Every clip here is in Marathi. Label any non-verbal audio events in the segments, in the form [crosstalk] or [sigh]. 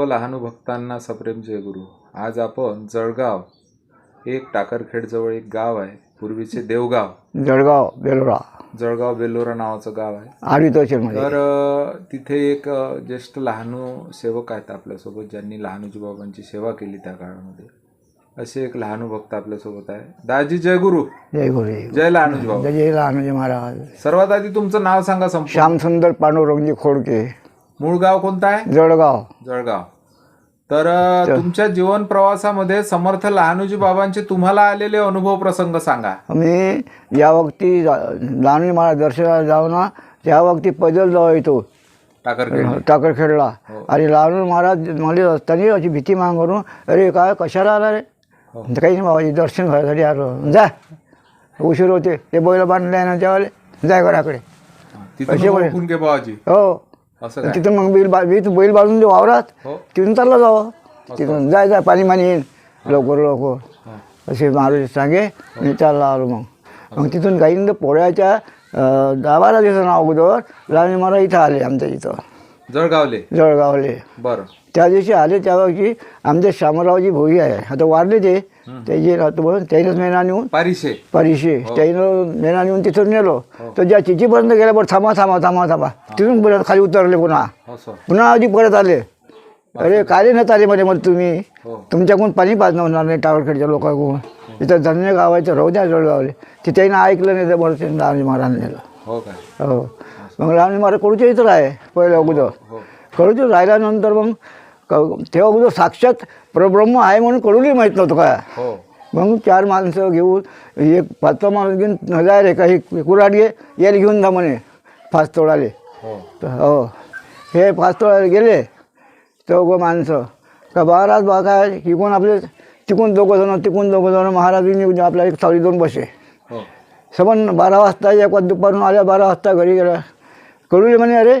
सर्व लहानू भक्तांना सप्रेम जय गुरु. आज आपण जळगाव एक टाकरखेडजवळ एक गाव आहे पूर्वीचे देवगाव. जळगाव बेलोरा. जळगाव बेलोरा नावाचं गाव आहे. आडवी तर अ, तिथे एक अ, ज्येष्ठ लहानू सेवक आहेत आपल्यासोबत ज्यांनी लहानूजी बाबांची सेवा केली त्या काळामध्ये. असे एक लहानू भक्त आपल्यासोबत आहे. दाजी जय गुरु. जय गुरु जय गुरु. जय लहानूजी बाबा. जय लहानजी महाराज. सर्वात आधी तुमचं नाव सांगा संपूर्ण. श्यामसुंदर पांडुरंगजी खोडके. मूळ गाव कोणतं आहे? जळगाव. जळगाव. तर अ, तुमच्या जीवन प्रवासामध्ये समर्थ लहानूजी बाबांचे तुम्हाला आलेले अनुभव प्रसंग सांगा. मी या वक्ती लहानजी महाराज दर्शनाला जाऊ ना त्या वक्ती पैदल जाऊ येतो टाकरखेड टाकरखेडला. हो. आणि लहानू महाराज मला असताना अशी भीती मान करून अरे काय कशाला आला रे? हो. काही नाही बाबाजी दर्शन व्हायसाठी आलो. जा. उशीर होते. ते बैल बांधले ना त्यावाले जाय घराकडे. तिथून कसे बरे? ओळखून घे बाबाजी. हो. असं तिथून मग बैल बा बैल बैल बांधून दे वावरात हो. तिथून चालला जावं. तिथून जाय जाय पाणी मानी येईल. लवकर लवकर. हो. असे महाराज सांगे मी चालला आलो मग. मग तिथून काही पोळ्याच्या अं, दहा बारा दिवसांना अगोदर लहान महाराज इथं आले आमच्या इथं. जळगावले. जळगावले. बरं. त्या दिवशी आले त्या दिवशी आमचे शामरावजी भोई आहे. आता वारले ते. त्याची राहतो म्हणून त्यानेच मेना नेऊन पारिशे. परिशे. त्यानं मेना नेऊन तिथून नेलो. तर ज्या चिचीपर्यंत गेल्या बरं थांबा थांबा थांबा थांबा. तिथून परत खाली उतरले पुन्हा. असं पुन्हा आधी परत आले. अरे काय नाही आले मध्ये मध्ये तुम्ही. हो. तुमच्याकडून पाणी पाजणं होणार नाही टावरखेडच्या लोकांकडून. इथं धन्य गाव आहे तर राहू द्या जळगावले. ते त्यानं ऐकलं नाही तर बरं ते लहानजी महाराज नेलं. हो हो. मग लहानजी महाराज कडूच्या इथं आहे पहिलं अगोदर. हो. कडूचे राहिल्यानंतर मग तेव्हा अगोदर साक्षात परब्रह्म आहे म्हणून कडूली माहीत नव्हतं काय हो. मग चार माणसं घेऊन एक पाचवा माणूस घेऊन जाय रे काही कुराड घे याला घेऊन जा म्हणे फास तोडाले हो. तर हो. हे फास तोडायला गेले चौघं माणसं. का महाराज बा काय इकून आपले तिकून दोघं जण तिकून दोघं जण महाराजांनी आपल्या एक सावली दोन बसे. हो. सबन बारा वाजता एक वाज दुपारून आल्या बारा वाजता घरी गेला कळूले म्हणे अरे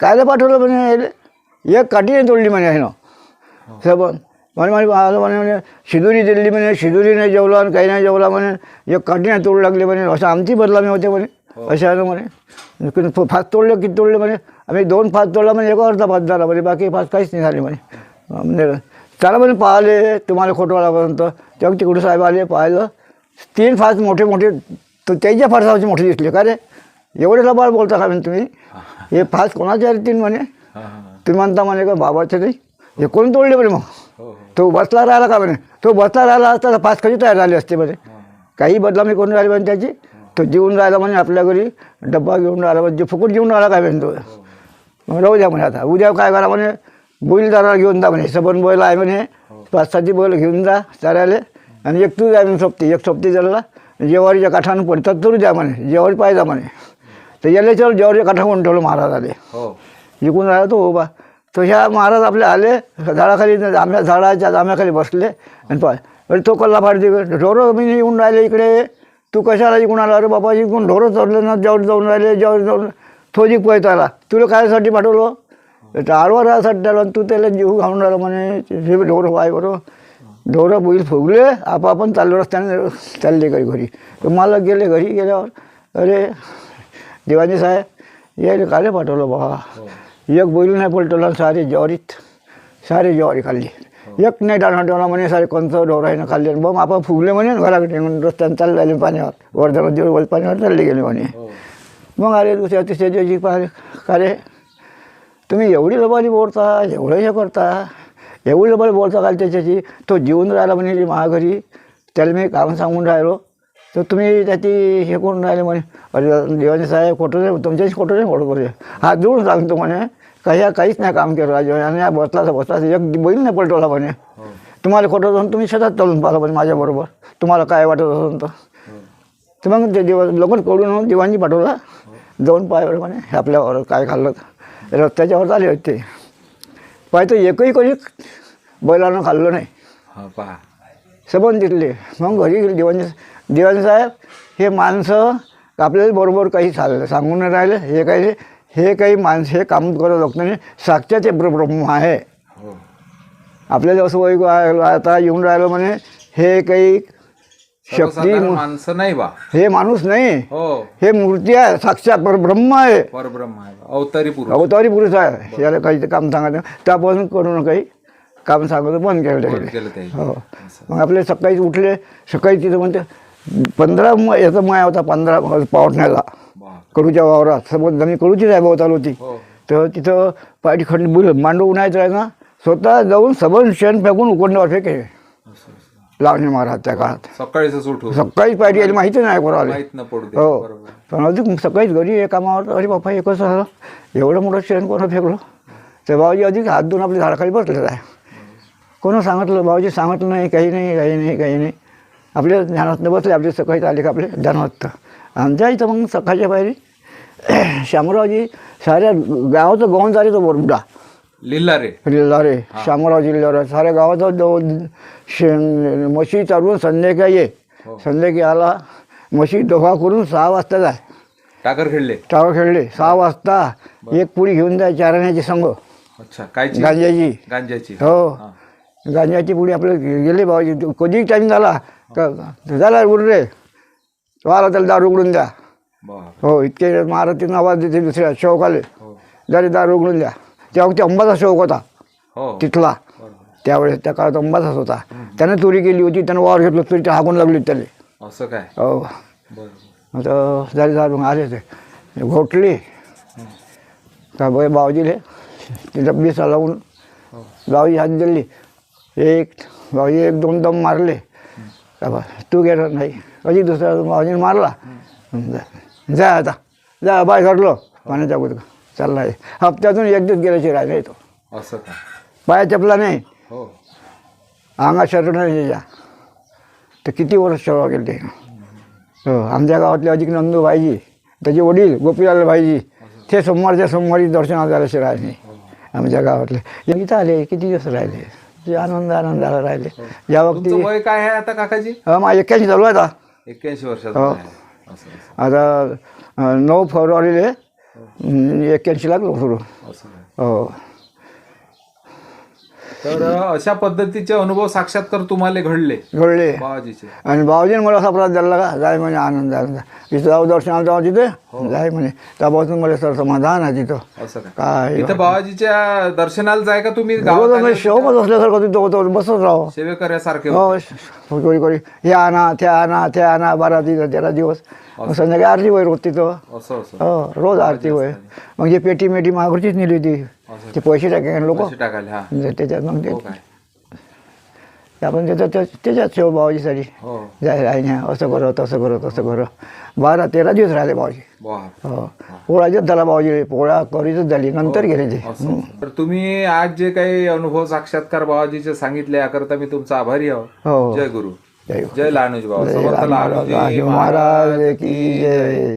कायला पाठवलं म्हणे? एक काठी नाही तोडली म्हणे ह्यानं सबन म्हणे म्हणे आलं म्हणे म्हणे शिदुरी दिली म्हणे शिदुरी नाही जेवला आणि काही नाही जेवला म्हणे एक काठी नाही तोडू लागली म्हणे असं आमची बदलामी होते म्हणे अशा आलं म्हणे फास तोडले किती तोडले म्हणे आम्ही दोन फास तोडला म्हणे एक अर्धा फास झाला म्हणे बाकी फास काहीच नाही झाले म्हणे म्हणजे त्याला म्हणे पाहिले तुम्हाला खोटवालापर्यंत तेव्हा तिकडे साहेब आले पाहिलं तीन फास मोठे मोठे तर त्याच्या फारसाचे मोठे दिसले का रे? एवढे लबाड बोलता का म्हणे तुम्ही? [laughs] हे फास कोणाचे आले तीन म्हणे? तुम्ही म्हणता म्हणे का बाबाचे नाही हे कोण तोडले म्हणे मग? हो हो. तो बसला राहिला का म्हणे? तो बसला राहिला असता पाच कधी तयार झाले असते म्हणे? काही बदलामी करून राहिली म्हणे त्याची? तो जेवून राहिला म्हणे आपल्या घरी डब्बा घेऊन राहिला म्हणजे फुकट घेऊन राहिला काय म्हणे तो? मग राहू द्या म्हणे आता. उद्या काय करा म्हणे? बैलदाराला घेऊन जा म्हणे. सबन बैल आहे म्हणे. पाच सातची बैल घेऊन जा चारायला आणि एक तू जाय म्हणे सोबती एक सोबती झाला जेवारीच्या काठानं पडतात तरू द्या म्हणे. जेवारी पाहिजे म्हणे. तर याला चल जेवारीच्या काठाकडून ठेवलं विकून राहिला तो उभा. तो ह्या महाराज आपले आले झाडाखाली आंब्या झाडाच्या जांब्याखाली बसले. आणि पाय अरे तो कल्ला फाड दे ढोरं मी येऊन राहिले इकडे. तू कशाला इकून आला? अरे बाबा इकून ढोरं चढले ना जेवढे जाऊन राहिले जेवढे जाऊन तो जिक आला तुला कायसाठी पाठवलं? तर आडवा राहासाठी त्याला तू त्याला जीव घालून राहिला म्हणे हे ढोरं पाय बरोबर ढोरं बैल फुगले आपापण चाललो रस्त्याने चालले घरी घरी. तर मला गेले घरी गेल्यावर अरे देवानी साहेब यायला काले पाठवलं बाबा? हो. एक बैल नाही पलटवला सारे ज्वारीत सारे ज्वारी खाल्ली. एक नाही डाणा ठेवला म्हणे सारे कंच डोराईनं खाल्ले. बम आपण फुगले म्हणे घराकडे म्हणून रस्त्याने चालले आले पाण्यावर वर्धा दिवस पाण्यावर चालले गेले म्हणे. हो. मग अरे दुसऱ्या तिसऱ्या दिवशी पाहिले का रे? तुम्ही एवढी लबाडी बोलता एवढं हे करता एवढी लबाडी बोलता काल त्याच्याची तो जीवन राहिला म्हणे महाघरी. त्याला मी काम सांगून राहिलो. तर तुम्ही त्याची हे करून राहिले म्हणे. अरे देवानी साहेब खोटं नाही तुमच्याशी खोटं नाही खोटं करू हात जोडून सांगतो म्हणे. काही काहीच नाही काम केलं राजू. आणि या बसला तर बसला एक बैल नाही पलटवला म्हणे. हो. तुम्हाला खोटं जाऊन तुम्ही शेतात चालून पाहिलं म्हणे माझ्याबरोबर तुम्हाला काय वाटत असेल तर. हो. तर मग ते दिवस लोक कडून दिवाणी पाठवला. जाऊन पाहिलं म्हणे. हे आपल्यावर काय खाल्लं तर. रस्त्याच्यावर आले होते पाहिजे एकही कोणी बैलानं खाल्लं नाही. हा पहा. सबंध तिथले. मग घरी गेले दिवाणी दिवाणी साहेब हे माणसं आपल्याला बरोबर काही चाललं सांगून नाही राहिले. हे काही हे काही माणसं हे काम करत लोक नाही साक्षात हे ब्रह्म आहे. हो. आपल्याला असं वय आता येऊन राहिलं म्हणे हे काही सर्वसाधारण माणसं नाही बा. हे माणूस नाही. हो. हे मूर्ती आहे साक्षात परब्रह्म आहे. परब्रह्म आहे. अवतारी पुरुष. अवतारी पुरुष आहे. याला काही ते काम सांगायचं त्यापासून करून काही काम सांगायचं बंद केलं हो. मग आपले सकाळी उठले. सकाळी तिथं म्हणते पंधरा म याचा माया होता पंधरा पावटण्याला बा कडूच्या वावरात. समोर जमीन कडूचीच आहे भोवताल होती. हो. तर तिथं पाठी खंड बुल मांडव उन्हायचं आहे ना स्वतः जाऊन सबन शेण फेकून उकडण्यावर फेके असं असं. लावणे महाराज त्या काळात. सकाळीच सकाळीच पाहिजे यायला माहिती नाही कोणाला. हो. पण अधिक सकाळीच घरी हे कामावर अरे बापा हे कसं झालं. एवढं मोठं शेण कोणं फेकलं? तर भाऊजी अधिक हात धुवून आपल्या झाडाखाली बसलेलं आहे. कोणं सांगितलं? भाऊजी सांगितलं नाही काही नाही काही नाही काही नाही. आपल्या ध्यानात बसले आपले सकाळीच आले का आपले ध्यानात? आमच्या इथं मग सकाळच्या पायरी [clears throat] शामरावजी साऱ्या गावाचं गाऊन झाले तो बोरबुडा. लिहिला रे. जिल्हारे शामराव जिल्ह्यावर साऱ्या दोन शेण म्हशी चालवून संध्याकाळी ये. हो. संध्याकाळी आला. म्हशी दोघा करून सहा वाजता जाय. टाकर खेळले. टावर खेळले. सहा वाजता एक पुडी घेऊन जाय चारण्याची संघ. अच्छा गांजाची. गांजाची. हो. हा. गांजाची पुडी आपलं गेले बाबाजी. कधी टाईम झाला? का? झाला रे आला त्याला दारू उघडून द्या. हो इतके महाराज आवाज देते दुसऱ्या शौक आले हो. जरी दारू उघडून द्या. तेव्हा ते अंबाचा शौक होता. हो. तिथला. त्यावेळेस त्या काळात अंबाचाच होता. त्यानं चोरी केली होती त्यानं वावर घेतलं चोरी हाकून लागली त्याला. असं काय? हो. आता झाले झाले मग आले ते. घोटली. का बाई बावजीले ते डब्बी लावून हो. बावजी हात दिली एक बावजी एक दोन दम मारले. का बा तू गेला नाही. कधी दुसरा बावजीने मारला. जा- जा आता. जा बाय घडलो पाण्याच्या अगोदर. चालला आहे हप्त्यातून एक दिवस गेल्याची राहिले तो. असं काय पाया चपला नाही. हो. अंगात शर्ट नाही त्याच्या तर किती वर्ष सेवा केली ते हो आमच्या गावातले अधिक नंदू भाईजी त्याचे वडील गोपीलाल भाईजी ते सोमवारच्या सोमवारी दर्शनाला झाल्याचे राहिले आमच्या गावातले. इथं आले किती दिवस राहिले? ते आनंद आनंदाला राहिले. या तुमचं बाबतीत वय काय आहे आता काकाजी? हा मग एक्क्याऐंशी चालू आहे आता. एक्क्याऐंशी वर्षाचं हो. वय आहे. असं असं. आता अं, नऊ फेब्रुवारीले अं, एक्क्याऐंशी लागलो सुरू. असं काय. हो. तर अशा पद्धतीचे अनुभव साक्षात्कार तुम्हाला घडले. घडले. बाबाजीचे. आणि भाऊजीने मला असा प्रसाद दिला का जाय म्हणे आनंद आनंद. इथं जाऊ दर्शनाला जाऊ तिथे जाय म्हणे. त्यापासून मला सर समाधान आहे तिथं. असं काय? इथं बाबाजीच्या दर्शनाला जाय का तुम्ही? रोज गावात आम्ही शौकच असल्यासारखं तिथं होतो बसत राहो. सेवेकऱ्यासारखे हो कोणी कोणी हे आणा ते आणा ते आणा बारा दिवस तेरा दिवस. संध्याकाळी आरती होईल रोज तिथं. हो रोज आरती होय. मग जे पेटी मेटी मागूरचीच नेली होती. ते पैसे टाके लोक? टाकायला हा. त्याच्यात मग हो ते आपण त्याच्यात त्या- त्याच्यात शेव बाबाजीसाठी हो. जाय राहिल्या असं करो तसं करो तसं करो. बारा तेरा दिवस राहिले बाबाजी हो. पोळाच्याच झाला बाबाजी पोळा करीतच झाली नंतर गेले ते. तर तुम्ही आज जे काही अनुभव साक्षात्कार बाबाजीचे सांगितले याकरता मी तुमचा आभारी आहो. हो. जय गुरु. जय लहानूजी बाबा महाराज की जय.